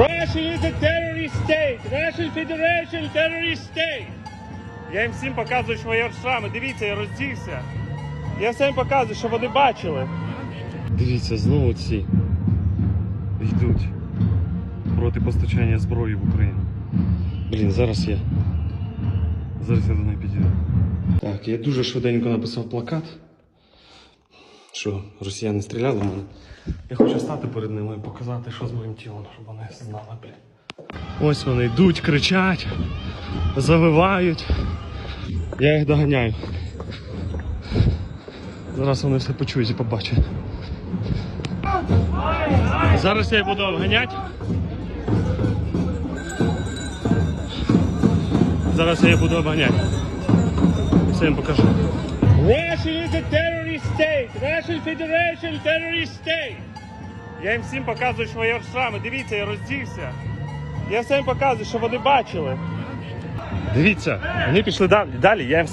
Russia is a terrorist state. Russian Federation terrorist state. Я їм всім показую свої шрами. Дивіться, я роздівся. Я всім показую, що вони бачили. Дивіться, знову ці йдуть проти постачання зброї в Україну. Блін, зараз я. Зараз я до неї підійду. Так, я дуже швиденько написав плакат, що росіяни стріляли в мене. Я хочу стати перед ними і показати, що з моїм тілом, щоб вони знали, блін. Ось вони йдуть, кричать, завивають. Я їх доганяю. Зараз вони все почують і побачать. Зараз я їх буду обганяти. Зараз я їх буду обганяти. Все їм покажу. Russia is a terrorist state. Russian Federation terrorist state. Я їм всім показую що я шрами. Дивіться, я роздівся. Я всім показую, що вони бачили. Дивіться, вони пішли далі. Далі я їм